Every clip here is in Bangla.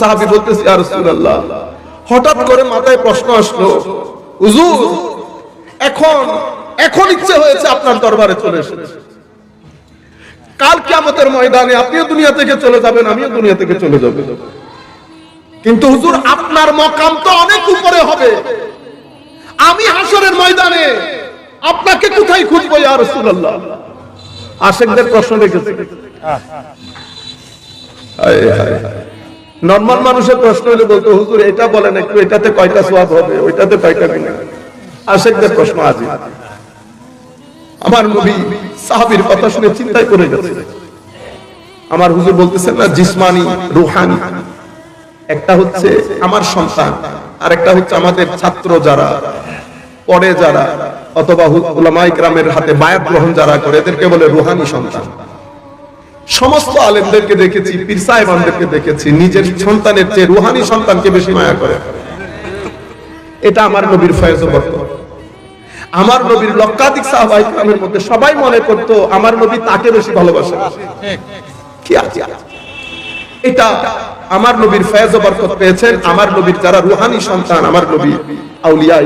সাহাবি বলতেছি আর রাসূলুল্লাহ। হঠাৎ করে মাথায় প্রশ্ন আসলো, হুজুর, এখন এখন ইচ্ছে হয়েছে আপনার দরবারে চলে এসেছে কাল কিয়ামতের ময়দানে আপনিও দুনিয়া থেকে চলে যাবেন, আমিও দুনিয়া থেকে চলে যাব। কিন্তু হুজুর, আপনার মকাম তো অনেক উপরে হবে। আমি হাসরের ময়দানে আপনাকে কোথায় খুঁজবো, ইয়া রাসূলুল্লাহ? আশেকদের প্রশ্ন রেখেছে। নর্মাল মানুষের প্রশ্ন হলে বলতো, হুজুর, এটা বলেন একটু, এটাতে কয়টা সোয়াব হবে? ওইটাতে কয়টা গুণা? আশেকদের প্রশ্ন আজ। আমার নবী সাহাবীর কথা শুনে চিন্তায় পড়ে গেছে। আমার হুজুর বলতেছেন না, জিসমানি, রুহানি। একটা হচ্ছে আমার সন্তান আর একটা হচ্ছে আমাদের ছাত্র যারা পড়ে যারা, অথবা উলামাই গ্রামের হাতে বায়াত গ্রহণ যারা করে, এদেরকে বলে রুহানি সন্তান। সমস্ত আলেমদেরকে দেখেছি, পীর সাহেবানদেরকে দেখেছি, নিজের সন্তানের চেয়ে রুহানি সন্তানকে বেশি মায়া করে। এটা আমার নবীর ফয়েজ ও বরকত। আমার নবীর লক্ষাধিক সাহাবাই গ্রামের মধ্যে সবাই মনে করতো, আমার নবী তাকে বেশি ভালোবাসে। কি আছে? এটা আমার নবীর ফয়েজ বরকত পেয়েছেন, আমার নবীর যারা রুহানি সন্তান, আমার নবী আউলিয়া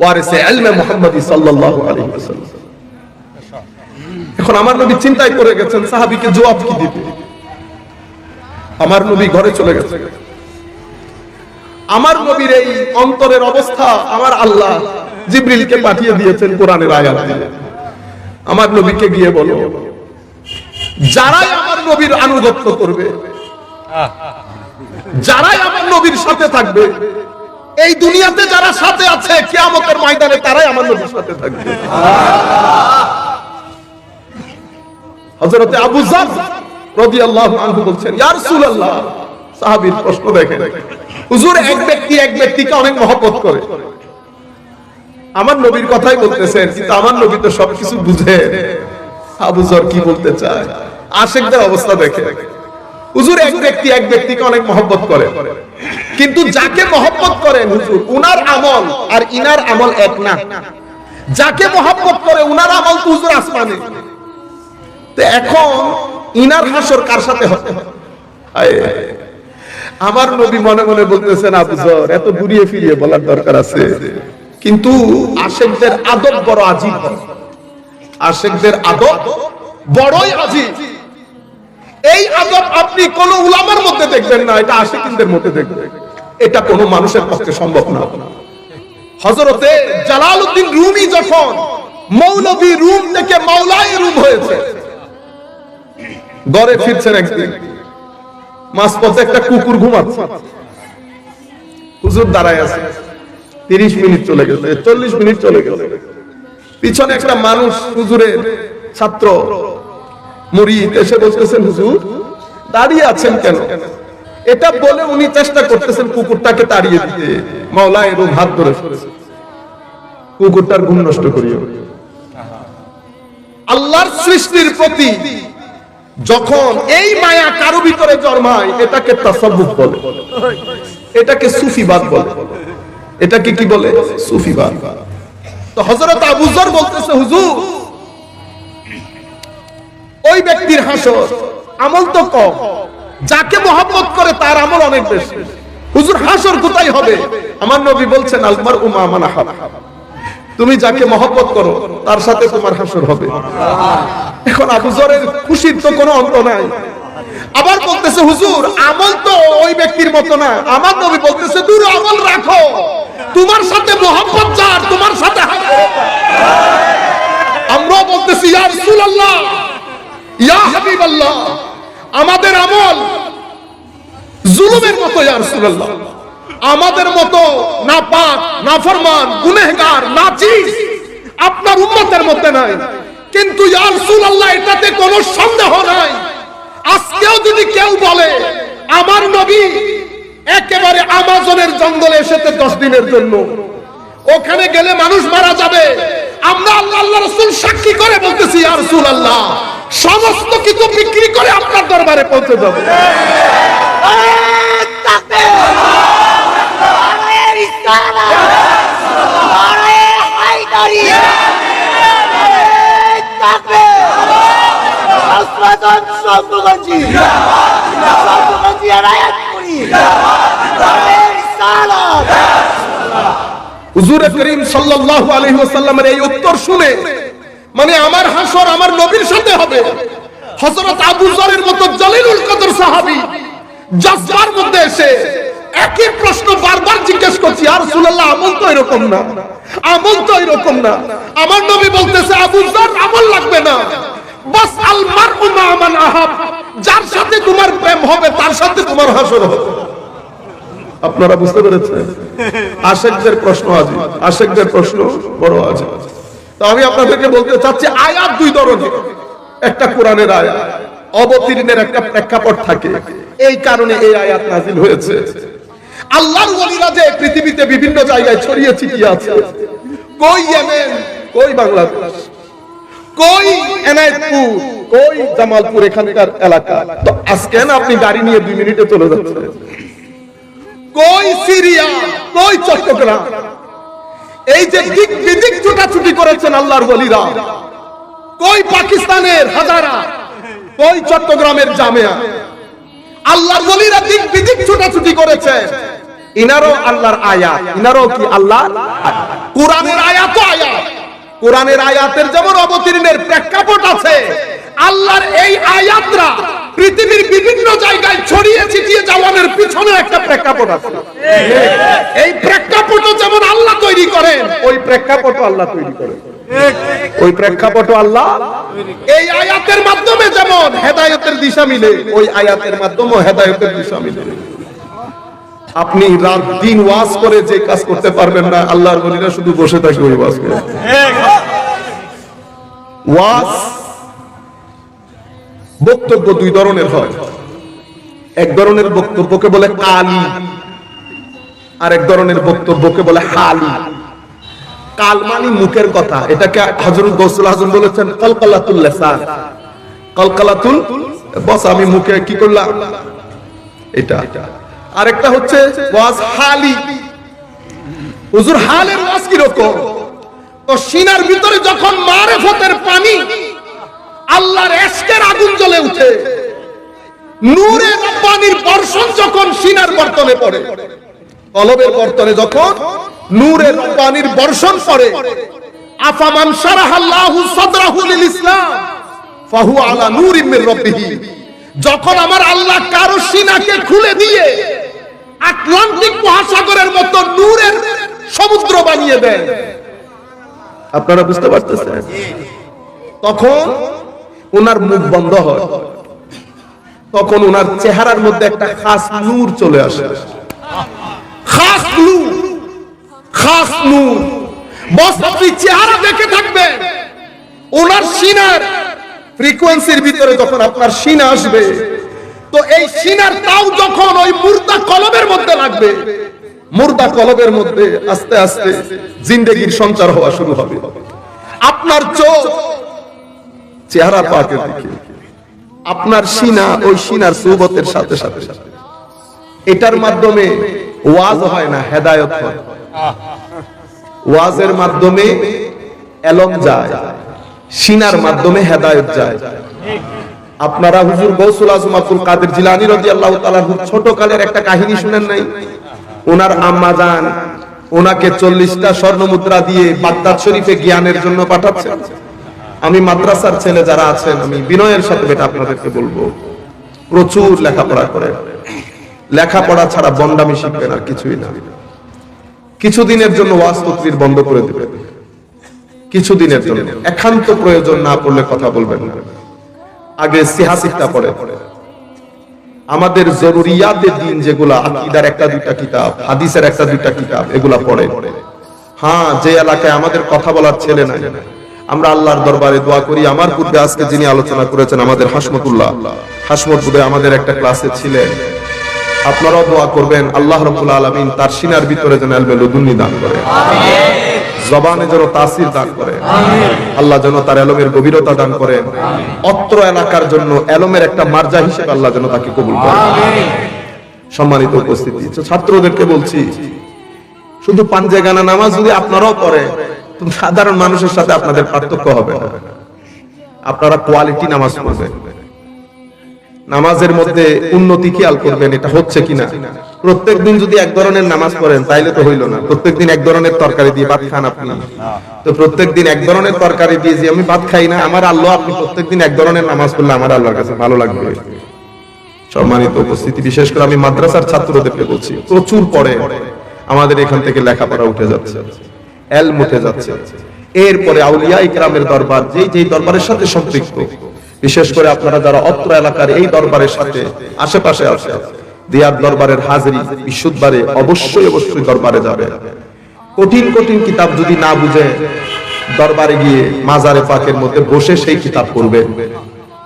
ওয়ারিসে ইলমে মুহাম্মদী সাল্লাল্লাহু আলাইহি ওয়াসাল্লাম। এখন আমার নবী চিন্তায় করে গেছেন, সাহাবীকে জবাব কি দিবে? আমার নবী ঘরে চলে গেছে। আমার নবীর এই অন্তরের অবস্থা আমার আল্লাহ জিব্রিলকে পাঠিয়ে দিয়েছেন কোরআনের আয়াত দিয়ে। আমার নবীকে গিয়ে বলো, যারাই আমার নবীর আনুগত্য করবে, যারাই আমার নবীর সাথে থাকবে, এই দুনিয়াতে যারা সাথে আছে, কিয়ামতের ময়দানে তারাই আমার নবীর সাথে থাকবে। হযরতে আবু আনহু বলছেন প্রশ্ন দেখেন, হুজুর, এক ব্যক্তি এক ব্যক্তিকে অনেক মহব্বত করে। আমার নবীর কথাই বলতেছেন, কিন্তু আমার নবী তো সবকিছু বুঝে। আবু যর কি বলতে চায়? আশেকদের অবস্থা দেখে হুজুর, এক ব্যক্তি এক ব্যক্তিকে অনেক মহব্বত করে। কিন্তু যাকে মহব্বত করেন, হুজুর, উনার আমল আর ইনার আমল এক না। যাকে মহব্বত করে, উনার আমল তো হুজুর আসমানে এখন ইনার হাসর কার সাথে হবে? আমার নবী মনে মনে বলতেছেন আবুজর এত ঘুরিয়ে ফিরিয়ে বলার দরকার আছে। কিন্তু আশেকদের আদব বড় আজীব। আশেকদের আদব বড়ই আজীব। এই আদব আপনি কোন উলামার মধ্যে দেখবেন না, এটা আশেকিনদের মধ্যে দেখবেন। এটা কোন মানুষের পক্ষে সম্ভব না। হজরতে জালালউদ্দিন রুমি যখন মৌলভী রুম থেকে মাওলাই রুম হয়েছে গড়ে ফিরছেন একদিন। মাঝপথে একটা কুকুর ঘুমাচ্ছে। হুজুর দাঁড়ায় আছে। তিরিশ মিনিট চলে গেছে, চল্লিশ মিনিট চলে গেছে। পিছনে একটা মানুষ হুজুরের ছাত্র মুরিদ এসে বলতেছেন, হুজুর, দাঁড়িয়ে আছেন কেন? এটা বলে উনি চেষ্টা করতেছেন কুকুরটাকে তাড়িয়ে দিতে। মাওলা এবং হাত ধরে কুকুরটার ঘুম নষ্ট করিও। আল্লাহর সৃষ্টির প্রতি যখন এই মায়া কারও ভিতরে জন্মায়, এটাকে তাসাব্বুফ বলে। এটাকে সুফিবাদ বলে। এটাকে কি বলে? সুফিবাদ। তো হযরত আবু যর বলতেছে, হুজুর, ওই ব্যক্তির হাসর আমল তো কম। যাকে মহব্বত করে তার আমল অনেক বেশি। হুজুর, হাসর কোথায় হবে? আমার নবী বলছেন আলমার উমা মানা হাব তুমি যাকে মহব্বত করো, তার সাথে তোমার হাসর হবে। এখন আবু জরের খুশির তো কোনো অন্ত নাই। আবার বলতেছে, হুজুর, আমল তো ওই ব্যক্তির মতো না। আমার নবী বলতেছে, দূর আমল রাখো। তোমার সাথে মোহাম্মত যার, তোমার সাথে। আমরাও বলতেছি, ইয়া রাসূলুল্লাহ, ইয়া হাবিবাল্লাহ, আমাদের আমল জুলুমের মতো, ইয়া রাসূলুল্লাহ। আমাদের মতো না পাক, না ফরমান, গুনেহগার, না চিজ আপনার উম্মতের মধ্যে নাই। কিন্তু রাসূলুল্লাহ, এটাতে কোনো সন্দেহ নাই। আজকেও যদি কেউ বলে, আমার নবী একেবারে আমাজনের জঙ্গলে এসেছে দশ দিনের জন্য। ওখানে গেলে মানুষ মারা যাবে। আমরা আল্লাহ আল্লাহ রসুল সাক্ষী করে বলতেছি আর আল্লাহ সমস্ত কিছু বিক্রি করে আপনার দরবারে পৌঁছে যাবে মানে আমার হাসর আমার নবীর সাথে হবে। হযরত আবু মতো জলিলুল কদর সাহাবী জাজবার মধ্যে এসে একই প্রশ্ন বারবার জিজ্ঞেস করছি, আর রাসূলুল্লাহ আমল তো এরকম না। আমল তো এরকম না। আমার নবী বলতেছে, আবু যর আমল লাগবে না। বাস আল মারউ মা মান আহাব। যার সাথে তোমার প্রেম হবে, তার সাথে তোমার হাসর হবে। আপনারা বুঝতে পেরেছেন? আশেকদের প্রশ্ন আছে আশেকদের প্রশ্ন বড় আছে তো আমি আপনাদেরকে বলতে চাচ্ছি, আয়াত দুই ধরনের একটা কোরআনের আয়াত, অবতীর্ণের একটা প্রেক্ষাপট থাকে। এই কারণে এই আয়াত নাজিল হয়েছে। আল্লাহর ওলিরা যে পৃথিবীতে বিভিন্ন জায়গায় ছড়িয়ে ছিটিয়ে আছে। কই ইয়েমেন? কই বাংলাদেশ? কই এনায়েতপুর? কই জামালপুর এখানকার এলাকা? তো আজকে না আপনি গাড়ি নিয়ে দুই মিনিটে চলে যাচ্ছেন। কই সিরিয়া? কই চট্টগ্রাম? এই যে দিক বিদিক ছুটাছুটি করেছেন আল্লাহর বলিরা কই পাকিস্তানের হাজারা? কই চট্টগ্রামের জামিয়া? আল্লাহর বলিরা দিক বিদিক ছুটাছুটি করেছে ইনারও আল্লাহর আয়াত, ইনারও কি আল্লাহ কোরআনের আয়াত আয়াত। কোরআনের আয়াতের যেমন অবতীর্ণের প্রেক্ষাপট আছে, আল্লাহর এই আয়াতরা পৃথিবীর বিভিন্ন জায়গায় ছড়িয়ে ছিটিয়ে যাওয়ানোর পিছনে একটা প্রেক্ষাপট আছে। এই প্রেক্ষাপটও যেমন আল্লাহ তৈরি করেন, ওই প্রেক্ষাপট আল্লাহ তৈরি করেন। ওই প্রেক্ষাপট আল্লাহ এই আয়াতের মাধ্যমে যেমন হেদায়তের দিশা মিলে, ওই আয়াতের মাধ্যমে হেদায়তের দিশা মিলে। আপনি রাত দিন ওয়াজ করে যে কাজ করতে পারবেন না, আল্লাহর বলিরা শুধু বসে থাকি ওই ওয়াজ করে। ওয়াজ বক্তব্য দুই ধরনের হয়। এক ধরনের বক্তব্যকে বলে কালি আর এক ধরনের বক্তব্যকে বলে হালি। কাল মানে মুখের কথা, এটাকে হজরত গৌসুল আজম বলেছেন কলকালাতুল লেসান। কলকালাতুল বস, আমি মুখে কি করলাম? এটা। আরেকটা হচ্ছে ওয়াজ হালি। হুজুর, হালের ওয়াজ কি রকম তো সিনার ভিতরে যখন মারেফতের পানি, আল্লাহর এশকের আগুন জ্বলে উঠে। নূরে রব্বানির বর্ষণ যখন সিনার বর্তনে পড়ে, কলবের বর্তনে যখন নূরে রব্বানির বর্ষণ পড়ে, আফামান সাদরাহু লিল ইসলাম ফাহু আলা নূরিম মির যখন আমার আল্লাহ কারও সিনাকে খুলে দিয়ে আটলান্টিক মহাসাগরের মতো নূরের সমুদ্র বানিয়ে দেন আপনারা বুঝতে পারতেছেন? তখন ওনার মুখ বন্ধ হয়। তখন ওনার চেহারার মধ্যে একটা খাস নূর চলে আসে। খাস নূর খাস নূর। বস আপনি চেহারা দেখে থাকবেন ওনার সিনার ফ্রিকোয়েন্সির ভিতরে যখন আপনার সিনা আসবে তো এই সিনার তাও যখন ওই মুর্দা কলবের মধ্যে লাগবে, মুর্দা কলবের মধ্যে আস্তে আস্তে জিন্দেগির সঞ্চার হওয়া শুরু হবে। আপনার চোখ চেহারা পাকের দিকে আপনার সিনা ওই সিনার সুবতের সাথে সাথে। এটার মাধ্যমে ওয়াজ হয় না, হেদায়ত হয়। ওয়াজের মাধ্যমে এলম যায়। সিনার মাধ্যমে হেদায়ত যায়। আপনারা হুজুর গৌসুল আজম আব্দুল কাদের জিলানি রাদিয়াল্লাহু তাআলা ছোট কালের একটা কাহিনী শুনেন নাই? ওনার আম্মা জান ওনাকে চল্লিশটা স্বর্ণ মুদ্রা দিয়ে বাগদাদ শরীফে জ্ঞানের জন্য পাঠাচ্ছেন আমি মাদ্রাসার ছেলে যারা আছেন, আমি বিনয়ের সাথে এটা আপনাদেরকে বলব। প্রচুর লেখাপড়া করে। লেখাপড়া ছাড়া বন্ডামি শিখবেন আর কিছুই না। কিছুদিনের জন্য ওয়াজ তকরির বন্ধ করে দেবে কিছুদিনের জন্য। একান্ত প্রয়োজন না পড়লে কথা বলবেন না। আগে সিহাসিকটা পড়ে। আমাদের জরুরিয়াতের দিন যেগুলা, আকিদার একটা দুইটা কিতাব, হাদিসের একটা দুইটা কিতাব, এগুলা পড়ে। হ্যাঁ যে এলাকায় আমাদের কথা বলার ছেলে নাই। আমরা আল্লাহর দরবারে দোয়া করি। আমার পূর্বে আজকে যিনি আলোচনা করেছেন আমাদের হাসমতুল্লাহ, হাসমত বুদে আমাদের একটা ক্লাসে ছিলেন। আপনারাও দোয়া করবেন, আল্লাহ রব্বুল আলামিন তার সিনার ভিতরে যেন এলবে লুদুন্নি দান করে। জবানে যেন তাসির দান করে। আল্লাহ যেন তার এলমের গভীরতা দান করেন। অত্র এলাকার জন্য এলমের একটা মার্জা হিসেবে আল্লাহ যেন তাকে কবুল করে সম্মানিত উপস্থিতি। ছাত্রদেরকে বলছি, শুধু পাঞ্জে গানা নামাজ যদি আপনারাও তো সাধারণ মানুষের সাথে আপনাদের পার্থক্য হবে আপনারা কোয়ালিটি নামাজ পড়বেন। নামাজের মধ্যে উন্নতি খেয়াল করবেন, এটা হচ্ছে কিনা? প্রত্যেক দিন যদি এক ধরনের নামাজ পড়েন, তাইলে তো হইল না। প্রত্যেক দিন এক ধরনের তরকারি দিয়ে ভাত খান আপনি। তো প্রত্যেক দিন এক ধরনের তরকারি দিয়ে যে আমি ভাত খাই না, আমার আল্লাহ, আপনি প্রত্যেক দিন এক ধরনের নামাজ পড়লে আমার আল্লাহর কাছে ভালো লাগবে। সম্মানিত উপস্থিতি, বিশেষ করে আমি মাদ্রাসার ছাত্রদেরকে বলছি, প্রচুর পড়ে আমাদের এখান থেকে লেখাপড়া উঠে যাচ্ছে এল উঠে যাচ্ছে। এরপরে আউলিয়া ইকরামের দরবার, যেই যেই দরবারের সাথে সম্পৃক্ত বিশেষ করে আপনারা যারা অত্র এলাকার এই দরবারের সাথে আশেপাশে আছে, দিয়ার দরবারের হাজিরি বিশুদ্ধবারে অবশ্যই অবশ্যই দরবারে যাবে। কঠিন কঠিন কিতাব যদি না বুঝে, দরবারে গিয়ে মাজারে পাকের মধ্যে বসে সেই কিতাব পড়বে।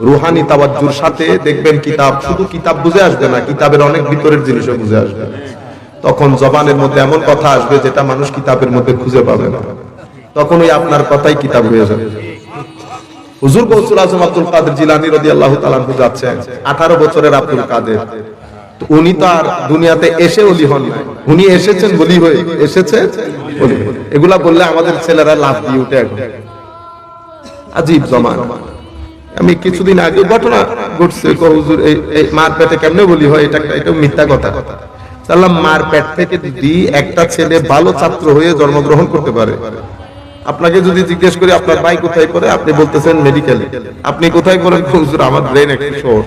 রুহানি তাওয়াজ্জুর সাথে দেখবেন কিতাব, শুধু কিতাব বুঝে আসবে না, কিতাবের অনেক ভিতরের জিনিসও বুঝে আসবে। তখন জবানের মধ্যে এমন কথা আসবে যেটা মানুষ কিতাবের মধ্যে খুঁজে পাবে না। তখন ওই আপনার কথাই কিতাব হয়ে যাবে। হুজুর গৌসুল আজম আব্দুল কাদের জিলানি রাদিয়াল্লাহু তাআলা যাচ্ছেন। 18 বছরের আব্দুল কাদের। উনি তো আর দুনিয়াতে এসে ওলি হন উনি এসেছেন বলি হয়ে। এসেছে এগুলা বললে আমাদের ছেলেরা লাভ দিয়ে উঠে এখন। আজীব জমান। আমি কিছুদিন আগে ঘটনা ঘটছে হুজুর, এই মার পেটে কেমনে বলি হয়, এটা এটা মিথ্যা কথা। সাল্লাম মার পেট থেকে যদি একটা ছেলে ভালো ছাত্র হয়ে জন্মগ্রহণ করতে পারে আপনাকে যদি জিজ্ঞেস করি, আপনার ভাই কোথায় পড়ে? আপনি বলতেছেন মেডিকেলে আপনি কোথায় পড়েন কো হুজুর, আমার ব্রেন একটু শর্ট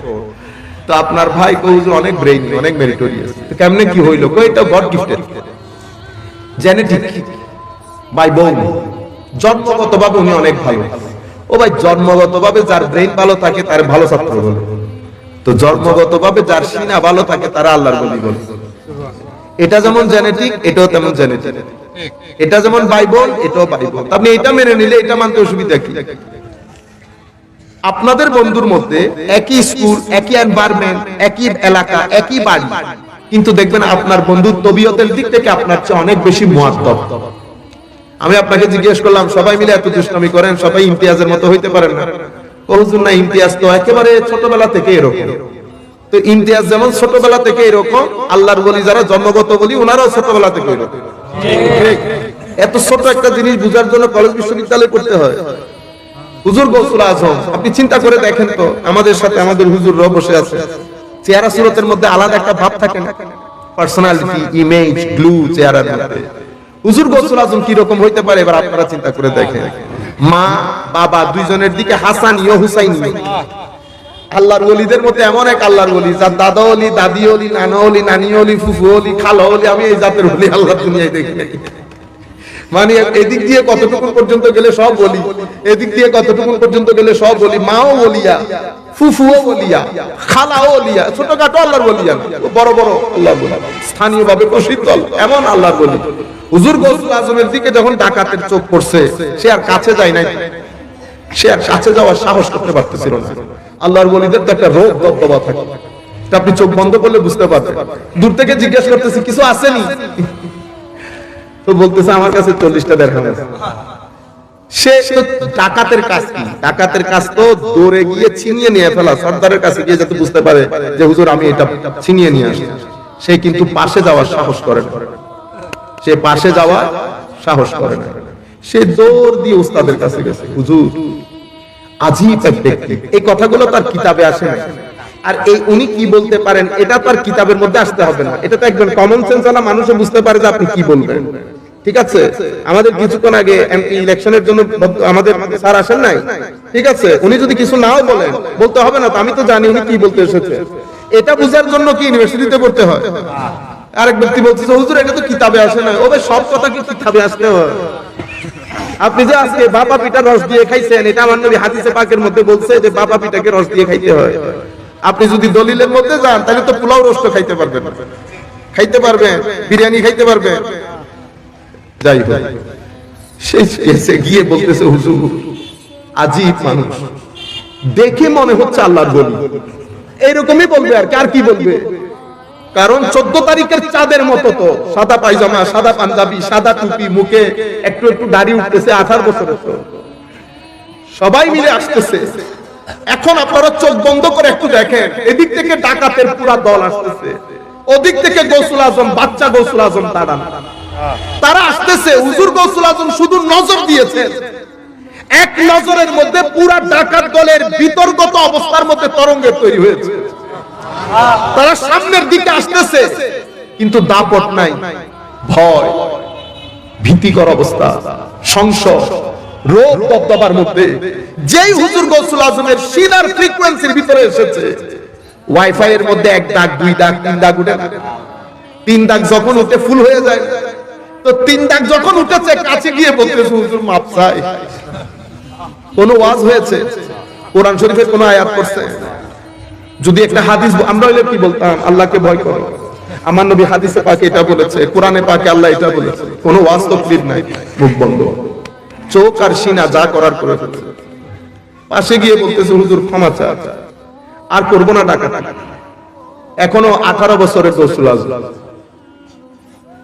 তো আপনার ভাই কো হুজুর, অনেক ব্রেইন অনেক মেরিটোরিয়াস তো কেমনে কি হইল? কো এটা গড গিফটেড জেনেটিক বাই বোন জন্মগতভাবে উনি অনেক ভালো। ও ভাই, জন্মগতভাবে যার ব্রেন ভালো থাকে, তার ভালো ছাত্র বলে। তো জন্মগতভাবে যার সিনা ভালো থাকে, তারা আল্লাহর বলি বলে। এটা যেমন জেনেটিক এটাও তেমন জেনেটিক এটা যেমন বাইবল, এটাও বাইবল। আপনি এটা মেনে নিলে এটা মানতে অসুবিধা কি? আপনাদের বন্ধুর মধ্যে একই স্কুল, একই এনভায়রনমেন্ট একই এলাকা, একই বাড়ি, কিন্তু দেখবেন আপনার বন্ধুর তবিয়তের দিক থেকে আপনার চেয়ে অনেক বেশি মুয়াদ্দব আমি আপনাকে জিজ্ঞেস করলাম, সবাই মিলে এত দুষ্টামি করেন, সবাই ইমতিয়াজের মতো হইতে পারেন না? না, ইমতিয়াজ তো একেবারে ছোটবেলা থেকে এরকম। তো ইমতিয়াজ যেমন ছোটবেলা থেকে এরকম, আল্লাহর বলি যারা জন্মগত বলি ওনারাও ছোটবেলা থেকে এত ছোট একটা জিনিস বুঝার জন্য কলেজ বিশ্ববিদ্যালয়ে পড়তে হয়। হুজুর গৌসুল আজম, আপনি চিন্তা করে দেখেন তো, আমাদের সাথে আমাদের হুজুররাও বসে আছে। চেহারা সুরতের মধ্যে আলাদা একটা ভাব থাকে না? পার্সোনালিটি ইমেজ গ্লু চেহারার মধ্যে হুজুর গৌসুল আজম কি রকম হইতে পারে? এবার আপনারা চিন্তা করে দেখেন। মা, বাবা, দুইজনের দিকে হাসান ইয় হুসাইন। আল্লাহর ওলিদের মধ্যে এমন এক আল্লাহর ওলি, যার দাদা ওলি, দাদি অলি নানা অলি নানি ওলি, ফুফু ওলি, খালো ওলি, আমি এই জাতের ওলি আল্লাহ দুনিয়ায় দেখি মানে এদিক দিয়ে কতটুকু পর্যন্ত গেলে সব বলি এদিক দিয়ে কতটুকু পর্যন্ত গেলে সব বলি মাও বলিয়া ফুফুও বলিয়া খালাও বলিয়া ছোটখাটো আল্লাহর বলিয়া বড় বড় আল্লাহর বলি স্থানীয় ভাবে প্রসিদ্ধ, এমন আল্লাহর বলি হুজুর গৌসুল আজমের দিকে যখন ডাকাতের চোখ পড়ছে, সে আর কাছে যায় নাই, সে আর কাছে যাওয়ার সাহস করতে পারতেছিল না। আল্লাহর বলিদের তো একটা রোগ দবদবা থাকে। আপনি চোখ বন্ধ করলে বুঝতে পারবেন। দূর থেকে জিজ্ঞেস করতেছি, কিছু আসেনি? তো বলতেছে, আমার কাছে চল্লিশটা দেড়হাম আছে। সে ডাকাতের কাজ কি? ডাকাতের কাজ তো দৌড়ে গিয়ে ছিনিয়ে নিয়ে ফেলা। সর্দারের কাছে গিয়ে যাতে বুঝতে পারে যে, হুজুর, আমি এটা ছিনিয়ে নিয়ে আসি। সে কিন্তু পাশে যাওয়ার সাহস করে না। সে পাশে সাহস করে না। সে দৌড় দিয়ে উস্তাদের কাছে গেছে, হুজুর এই কথাগুলো তার কিতাবে আসে আর এই উনি কি বলতে পারেন, এটা তার কিতাবের মধ্যে আসতে হবে না। এটা তো একজন কমন সেন্স ওয়ালা মানুষও বুঝতে পারে যে আপনি কি বলবেন। ঠিক আছে? আমাদের কিছুক্ষণ আগে এমপি ইলেকশনের জন্য আমাদের স্যার আসেন নাই? ঠিক আছে? উনি যদি কিছু নাও বলেন, বলতে হবে না তো, আমি তো জানি উনি কি বলতে এসেছে। এটা বোঝার জন্য কি ইউনিভার্সিটিতে পড়তে হয়? আরেক ব্যক্তি বলছে, হুজুর, এটা তো কিতাবে আসে না ওবে সব কথা কি কিতাবে আসতে হয়? আপনি যে আজকে বাবা পিঠা রস দিয়ে খাইছেন, এটা আমার নবী হাদিসে পাকের মধ্যে বলছে যে বাবা পিঠাকে রস দিয়ে খাইতে হয়। আপনি যদি দলিলের মধ্যে যান, তাহলে তো পোলাও রোস্ট খাইতে পারবেন। খাইতে পারবেন, বিরিয়ানি খাইতে পারবেন। যাই হোক, সেই গিয়ে বলতেছে, হুজুর, আজীব মানুষ। দেখে মনে হচ্ছে আল্লাহর বলি এরকমই বলবে আর কার কি বলবে? কারণ চোদ্দ তারিখের চাঁদের মতো তো। সাদা পায়জামা, সাদা পাঞ্জাবি, সাদা টুপি, মুখে একটু একটু দাড়ি উঠতেছে, আঠারো বছরের তো। সবাই মিলে আসতেছে। এখন আপনারা চোখ বন্ধ করে একটু দেখেন, এদিক থেকে ডাকাতের পুরা দল আসতেছে। ওদিক থেকে গৌসুল আজম, বাচ্চা গৌসুল আজম তারা তারা আসতেছে, হুজুর গৌসুল আজম শুধু নজর দিয়েছেন এক নজরের মধ্যে পুরা ডাকাত দলের বিতর্কত অবস্থার মধ্যে তরঙ্গের তৈরি হয়েছে। তারা সামনের দিকে আসতেছে, কিন্তু দাপট নাই, ভয়, ভীতিকর অবস্থা, সংশয়, রোগ দবদবার মধ্যে। যেই হুজুর গৌসুল আজমের সিনার ফ্রিকোয়েন্সির ভিতরে এসেছে ওয়াইফাই এর মধ্যে এক দাগ, দুই দাগ, তিন দাগ উঠে তিন দাগ যখন উঠে ফুল হয়ে যায়। তো তিন দাগ যখন উঠেছে, কাছে গিয়ে বলতেছে, হুজুর, মাপ চাই। কোন ওয়াজ হয়েছে? কোরআন শরীফের কোন আয়াত করছে? যদি একটা হাদিস আমরা হইলে কি বলতাম? আল্লাহকে ভয় করো। আমার নবী হাদিসে পাকে এটা বলেছে, কোরআনে পাকে আল্লাহ এটা বলেছে, কোনো তকলিফ নাই, মুখ বন্ধ। চোখ আর সিনা যা করার করে পাশে গিয়ে বলতেছে, হুজুর, ক্ষমা চা আর করব না টাকা এখনও আঠারো বছরের আজম।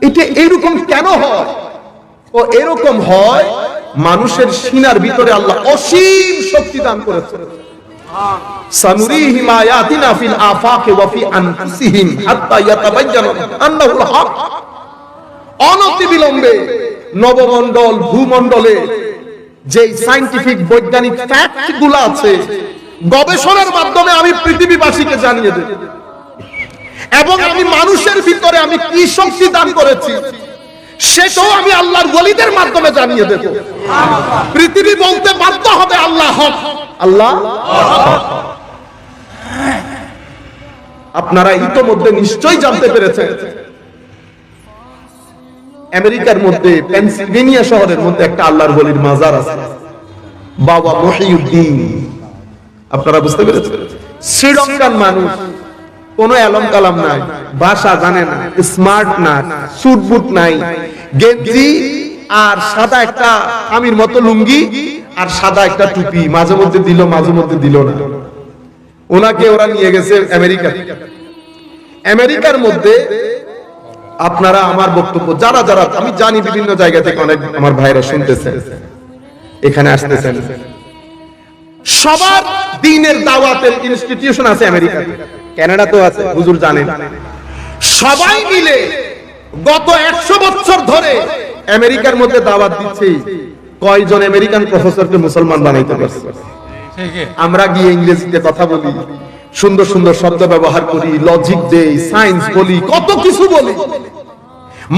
এটা এরকম কেন হয়? ও এরকম হয়, মানুষের সিনার ভিতরে আল্লাহ অসীম শক্তি দান করেছে। যে সাইন্টিফিক বৈজ্ঞানিক আছে, গবেষণার মাধ্যমে আমি পৃথিবীবাসীকে জানিয়ে দেব। এবং আমি মানুষের ভিতরে আমি কি শক্তি দান করেছি, সেটাও আমি আল্লাহর ওলিদের মাধ্যমে জানিয়ে দেব। পৃথিবী বলতে বাধ্য হবে আল্লাহ হক। আল্লাহ। আপনারা ইতোমধ্যে নিশ্চয়ই জানতে পেরেছেন। আমেরিকার মধ্যে, পেনসিলভেনিয়া শহরের মধ্যে একটা আল্লাহর বলির মাজার আছে। বাবা মহিউদ্দিন। আপনারা বুঝতে পেরেছেন? শ্রীলঙ্কার মানুষ। কোনো এলম কালাম নাই, ভাষা জানে না, স্মার্ট না সুট বুট নাই। গেঞ্জি আর সাদা একটা আমির মতো লুঙ্গি আর সাদা একটা টুপি, মাঝে মধ্যে দিল, মাঝে মধ্যে দিল না। ওনাকে ওরা নিয়ে গেছে আমেরিকা। আমেরিকার মধ্যে আপনারা আমার বক্তব্য, যারা যারা, আমি জানি বিভিন্ন জায়গা থেকে অনেক আমার ভাইরা শুনতেছেন, এখানে আসতেছেন। সবার দিনের দাওয়াতের ইনস্টিটিউশন আছে আমেরিকাতে। কানাডা তো আছে, হুজুর জানেন। সবাই মিলে গত একশো বছর ধরে আমেরিকার মধ্যে দাওয়াত দিচ্ছে কয়জন আমেরিকান প্রফেসরকে মুসলমান বানাইতে পারছে? আমরা গিয়ে ইংরেজিতে কথা বলি, সুন্দর সুন্দর শব্দ ব্যবহার করি লজিক দেই সায়েন্স বলি, কত কিছু বলি।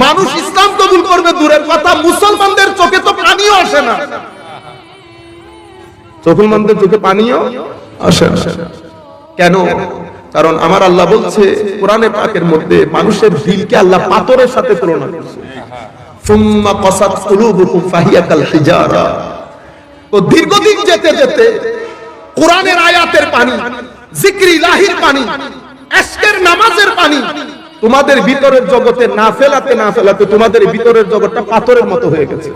মানুষ ইসলাম কবুল করবে দূরের কথা, মুসলমানদের চোখে তো পানিও আসে না। মুসলমানদের চোখে পানিও আসে না। কেন? কারণ আমার আল্লাহ বলছে, কোরআনে পাকের মধ্যে মানুষের দিলকে আল্লাহ পাথরের সাথে তুলনা করছে। সুম্মা কসাত কুলুবুকুম ফাহিয়া হিজারা। তো দীর্ঘদিন যেতে যেতে কোরআনের আয়াতের পানি, জিক্রি লাহির পানি আজকের নামাজের পানি তোমাদের ভিতরের জগতে না ফেলাতে না ফেলাতে তোমাদের ভিতরের জগৎটা পাথরের মতো হয়ে গেছে।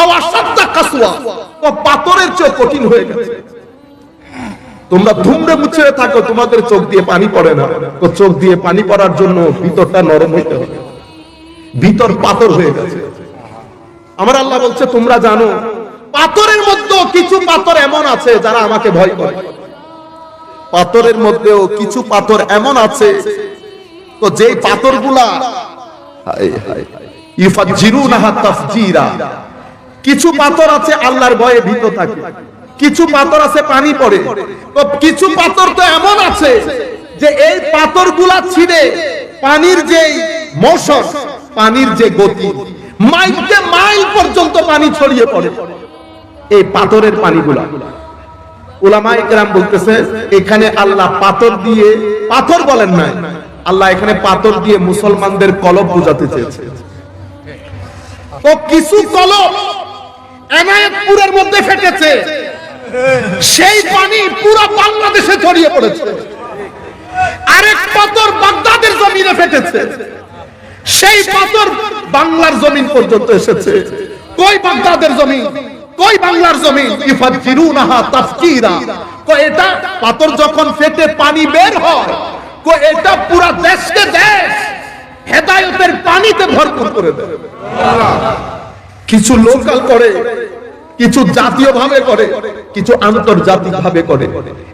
আওয়াসাদ্দা কাসুয়া ও পাথরের চেয়ে কঠিন হয়ে গেছে। তোমরা ধুমড়ে মুচড়ে থাকো, তোমাদের চোখ দিয়ে পানি পড়ে না। তো চোখ দিয়ে পানি পড়ার জন্য ভিতরটা নরম হইতে হবে। ভিতর পাথর হয়ে গেছে। আমার আল্লাহ বলছে, তোমরা জানো, পাথরের মধ্যেও কিছু পাথর এমন আছে যারা আমাকে ভয় করে। পাথরের মধ্যেও কিছু পাথর এমন আছে, তো যে ইফাজ্জিরুনাহা তাফজিরা। কিছু পাথর আছে আল্লাহর ভয়ে ভীত থাকে, কিছু পাথর আছে পানি পড়ে। তো কিছু পাথর তো এমন আছে যে এই পাথরগুলা ছিঁড়ে পানির যে মোশন পানির যে গতি, মাইলকে মাইল পর্যন্ত পানি ছড়িয়ে পড়ে। এই পাথরের পানিগুলা। ওলামা একরাম বলতেছে, এখানে আল্লাহ পাথর দিয়ে, পাথর বলেন না আল্লাহ এখানে পাথর দিয়ে মুসলমানদের কলব বোঝাতে চেয়েছে। তো কিছু কলব এনায়েতপুরের মধ্যে ফেটেছে। সেই পানি পুরো বাংলাদেশে ছড়িয়ে পড়েছে। আরেক পাথর বাগদাদের জমিনে ফেটেছে। সেই পাথর বাংলার জমিন পর্যন্ত এসেছে। কই বাগদাদের জমিন? কই বাংলার জমিন? ইফাজ্জিরুনাহা তাফকিরা। কো এটা পাথর যখন ফেটে পানি বের হয় কো এটা পুরো দেশকে দেশ হেদায়েতের পানিতে ভরপুর করে দেয়। কিছু লোকাল করে, কিছু জাতীয় ভাবে করে, কিছু আন্তর্জাতিক ভাবে করে।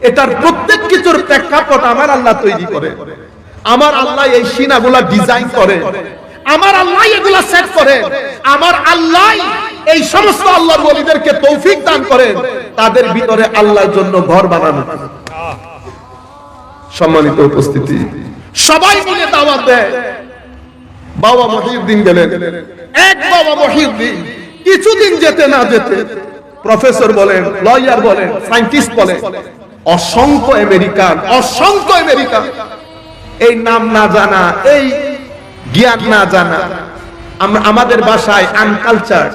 এটার প্রত্যেক কিছুর প্রেক্ষাপট আমার আল্লাহ তৈরি করে। আমার আল্লাহ এই সিনাগুলা ডিজাইন করে। আমার আল্লাহ এগুলা সেট করে। আমার আল্লাহ এই সমস্ত আল্লাহর ওলিদেরকে তৌফিক দান করেন তাদের ভিতরে আল্লাহর জন্য ঘর বানানো। সম্মানিত উপস্থিতি। সবাই মিলে দাওয়াত দেয়। বাবা মহিউদ্দিন গেলেন। এক বাবা মহিউদ্দিন কিছুদিন যেতে না যেতে প্রফেসর বলেন লয়ার বলেন সায়েন্টিস্ট বলেন, অসংখ্য আমেরিকান অসংখ্য আমেরিকান এই নাম না জানা, এই জ্ঞান না জানা। আমরা আমাদের ভাষায় আনকালচার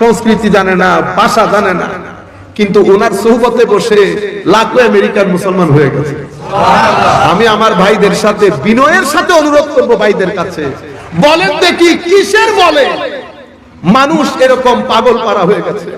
সংস্কৃতি জানে না, ভাষা জানে না। কিন্তু ওনার সোহবতে বসে লাখো আমেরিকান মুসলমান হয়ে গেছে। আমি আমার ভাইদের সাথে, বিনয়ের সাথে অনুরোধ করব ভাইদের কাছে। বলেন দেখি, কিসের বলে? মানুষ এরকম পাগল পারা হয়ে গেছে।